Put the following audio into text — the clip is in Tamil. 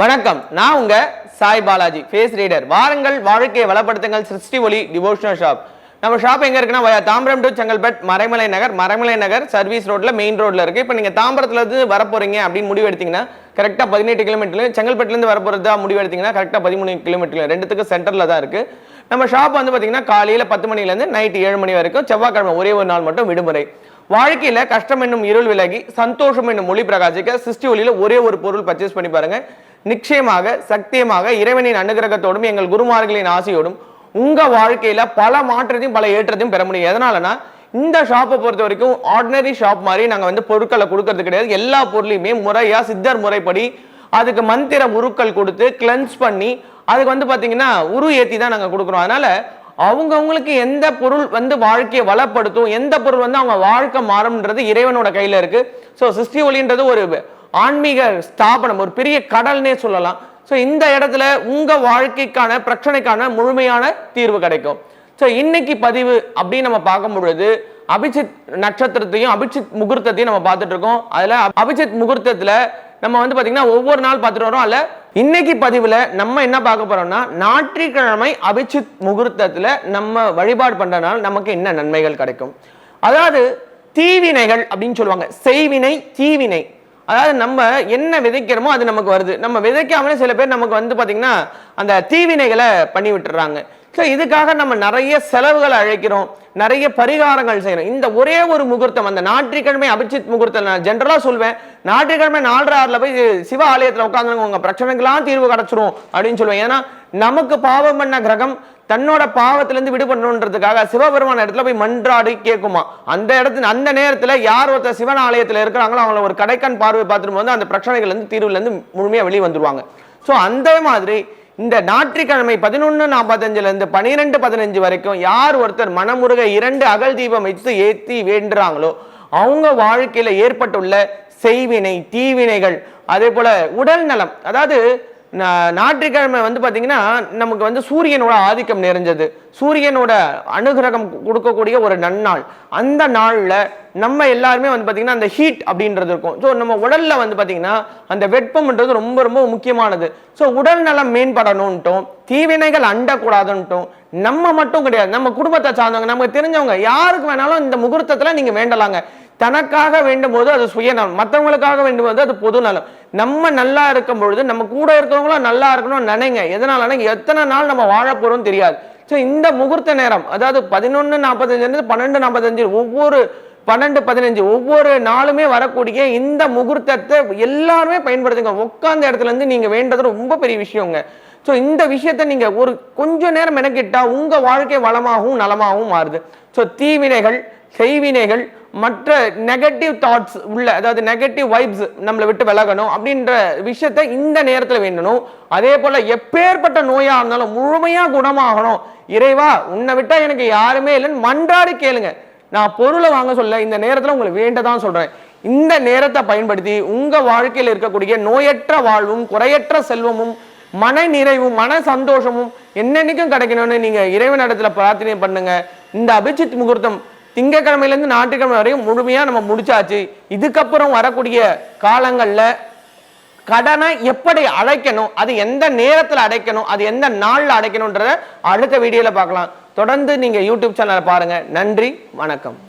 வணக்கம். நான் உங்க சாய் பாலாஜி ஃபேஸ் ரீடர் வாருங்கள் வாழ்க்கையை வளப்படுத்துங்கள் சிருஷ்டி ஒளி டிவோஷனல் ஷாப் நம்ம ஷாப் எங்க இருக்குன்னா தாம்பரம் டு செங்கல்பட் மறைமலை நகர் மறைமலை நகர் சர்வீஸ் ரோட்ல மெயின் ரோட்ல இருக்கு. இப்போ நீங்க தாம்பரத்துல இருந்து வர போறீங்க அப்படின்னு முடிவு எடுத்தீங்கன்னா கரெக்டா பதினெட்டு கிலோமீட்டர்ல செங்கல்பட்டுல இருந்து வர போறதா முடிவு எடுத்தீங்கன்னா கரெக்டா பதிமூணு கிலோமீட்டர்ல ரெண்டுத்துக்கு சென்டர்ல தான் இருக்கு. நம்ம ஷாப் வந்து பாத்தீங்கன்னா காலையில பத்து மணில இருந்து நைட் ஏழு மணி வரைக்கும் செவ்வாய்க்கிழமை ஒரே ஒரு நாள் மட்டும் விடுமுறை. வாழ்க்கையில கஷ்டம் என்னும் இருள் விலகி சந்தோஷம் என்னும் ஒளி பிரகாசிக்க சிஸ்டி ஒளியில ஒரே ஒரு பொருள் பர்ச்சேஸ் பண்ணி பாருங்க. நிச்சயமாக சத்தியமாக இறைவனின் அனுகிரகத்தோடும் எங்கள் குருமார்களின் ஆசையோடும் உங்க வாழ்க்கையில பல மாற்றத்தையும் பல ஏற்றத்தையும் பெற முடியும். எதனாலனா இந்த ஷாப்பை பொறுத்த வரைக்கும் ஆர்டினரி ஷாப் மாதிரி நாங்கள் வந்து பொருட்களை கொடுக்கறது கிடையாது. எல்லா பொருளையுமே முறையா சித்தர் முறைப்படி அதுக்கு மந்திர உருக்கள் கொடுத்து கிளென்ஸ் பண்ணி அதுக்கு வந்து பார்த்தீங்கன்னா உரு ஏற்றி தான் நாங்கள் கொடுக்குறோம். அதனால அவங்கவுங்களுக்கு எந்த பொருள் வந்து வாழ்க்கையை வளப்படுத்தும் எந்த பொருள் வந்து அவங்க வாழ்க்கை மாறும்ன்றது இறைவனோட கையில இருக்கு. ஸோ சிருஷ்டி ஒளின்றது ஒரு ஆன்மீக ஸ்தாபனம் ஒரு பெரிய கடல்னே சொல்லலாம். ஸோ இந்த இடத்துல உங்க வாழ்க்கைக்கான பிரச்சனைக்கான முழுமையான தீர்வு கிடைக்கும். ஸோ இன்னைக்கு பதிவு அப்படின்னு நம்ம பார்க்கும் பொழுது அபிஜித் நட்சத்திரத்தையும் அபிஜித் முகூர்த்தத்தையும் நம்ம பார்த்துட்டு இருக்கோம். அதுல அபிஜித் முகூர்த்தத்துல நம்ம வந்து பார்த்தீங்கன்னா ஒவ்வொரு நாள் பார்த்துட்டு வரோம். அல்ல இன்னைக்கு பதிவில் நம்ம என்ன பார்க்க போறோம்னா ஞாயிற்றுக்கிழமை அபிச்சித் முகூர்த்தத்தில் நம்ம வழிபாடு பண்ணுறதுனால நமக்கு என்ன நன்மைகள் கிடைக்கும்? அதாவது தீவினைகள் அப்படின்னு சொல்லுவாங்க. செய்வினை தீவினை. அதாவது நம்ம என்ன விதைக்கிறோமோ அது நமக்கு வருது. நம்ம விதைக்காமலே சில பேர் நமக்கு வந்து பார்த்தீங்கன்னா அந்த தீவினைகளை பண்ணி விட்டுறாங்க. ஸோ இதுக்காக நம்ம நிறைய செலவுகளை அழைக்கிறோம். நிறைய பரிகாரங்கள் செய்கிறோம். இந்த ஒரே ஒரு முகூர்த்தம் அந்த ஞாயிற்றுக்கிழமை அபிஜித் முகூர்த்தம் நான் ஜென்ரலாக சொல்வேன். ஞாயிற்றுக்கிழமை நாலரை ஆறில் போய் சிவ ஆலயத்தில் உட்காந்து உங்கள் பிரச்சனைக்கெல்லாம் தீர்வு கிடச்சிரும் அப்படின்னு சொல்லுவேன் ஏன்னா நமக்கு பாவம் பண்ண கிரகம் தன்னோட பாவத்திலேருந்து விடுபடணுன்றதுக்காக சிவபெருமான இடத்துல போய் மன்றாடி கேட்குமா. அந்த இடத்துல அந்த நேரத்தில் யார் ஒருத்தர் சிவன் ஆலயத்தில் இருக்கிறாங்களோ அவங்கள ஒரு கடைக்கண் பார்வை பார்த்துட்டு போது அந்த பிரச்சனைகள்லேருந்து தீர்வுலேருந்து முழுமையாக வெளியே வந்துருவாங்க. ஸோ அந்த மாதிரி இந்த ஞாயிற்றுக்கிழமை பதினொன்று நாற்பத்தஞ்சிலேருந்து இருந்து பனிரெண்டு பதினஞ்சு வரைக்கும் யார் ஒருத்தர் மனமுருக இரண்டு அகல் தீபம் வைத்து ஏத்தி வேண்டுறாங்களோ அவங்க வாழ்க்கையில ஏற்பட்டுள்ள செய்வினை தீவினைகள் அதே போல உடல் நலம் அதாவது ஞாயிற்றுக்கிழமை வந்து பார்த்தீங்கன்னா நமக்கு வந்து சூரியனோட ஆதிக்கம் நிறைஞ்சது. சூரியனோட அனுகிரகம் கொடுக்கக்கூடிய ஒரு நன்னாள். அந்த நாளில் நம்ம எல்லாருமே வந்து பார்த்தீங்கன்னா அந்த ஹீட் அப்படின்றது இருக்கும். ஸோ நம்ம உடலில் வந்து பார்த்திங்கன்னா அந்த வெப்பம்ன்றது ரொம்ப ரொம்ப முக்கியமானது. ஸோ உடல் நலம் மேம்படணும்ட்டும் தீவினைகள் அண்டக்கூடாதுன்ட்டும் நம்ம மட்டும் கிடையாது. நம்ம குடும்பத்தை சார்ந்தவங்க நமக்கு தெரிஞ்சவங்க யாருக்கு வேணாலும் இந்த முகூர்த்தத்தில் நீங்கள் வேண்டலாங்க. தனக்காக வேண்டும் போது அது சுயநலம். மற்றவங்களுக்காக வேண்டும் போது அது பொது நலம் நம்ம நல்லா இருக்கும் பொழுது நம்ம கூட இருக்கிறவங்களும் நல்லா இருக்கணும்னு நினைங்க. எதனாலனா எத்தனை நாள் நம்ம வாழ தெரியாது. ஸோ இந்த முகூர்த்த நேரம் அதாவது பதினொன்று நாற்பத்தஞ்சுலேருந்து பன்னெண்டு நாற்பத்தஞ்சு ஒவ்வொரு பன்னெண்டு பதினஞ்சு ஒவ்வொரு நாளுமே வரக்கூடிய இந்த முகூர்த்தத்தை எல்லாருமே பயன்படுத்துங்க. உட்காந்த இடத்துல இருந்து வேண்டது ரொம்ப பெரிய விஷயங்க. ஸோ இந்த விஷயத்தை நீங்கள் ஒரு கொஞ்சம் நேரம் எனக்கிட்டால் உங்கள் வாழ்க்கை வளமாகவும் நலமாகவும் மாறுது. ஸோ தீவினைகள் செய்வினைகள் மற்ற நெகட்டிவ் தாட்ஸ் உள்ள அதாவது நெகட்டிவ் வைப்ஸ் நம்மளை விட்டு விலகணும் அப்படின்ற விஷயத்தை இந்த நேரத்தில் வேண்டணும். அதே போல எப்பேற்பட்ட நோயா இருந்தாலும் முழுமையா குணமாகணும். இறைவா உன்னை விட்டா எனக்கு யாருமே இல்லைன்னு மன்றாடி கேளுங்க. நான் பொருளை வாங்க சொல்ல இந்த நேரத்தில் உங்களுக்கு வேண்டதான் சொல்றேன். இந்த நேரத்தை பயன்படுத்தி உங்க வாழ்க்கையில் இருக்கக்கூடிய நோயற்ற வாழ்வும் குறையற்ற செல்வமும் மன நிறைவும் மன சந்தோஷமும் என்னென்னைக்கும் கிடைக்கணும்னு நீங்க இறைவன் இடத்துல பிரார்த்தனை பண்ணுங்க. இந்த அபிஜித் முகூர்த்தம் திங்கக்கிழமையிலேருந்து ஞாயிற்றுக்கிழமை வரையும் முழுமையாக நம்ம முடிச்சாச்சு. இதுக்கப்புறம் வரக்கூடிய காலங்களில் கடனை எப்படி அடைக்கணும் அது எந்த நேரத்தில் அடைக்கணும் அது எந்த நாளில் அடைக்கணுன்றத அடுத்த வீடியோவில் பார்க்கலாம். தொடர்ந்து நீங்கள் யூடியூப் சேனலை பாருங்கள் நன்றி வணக்கம்.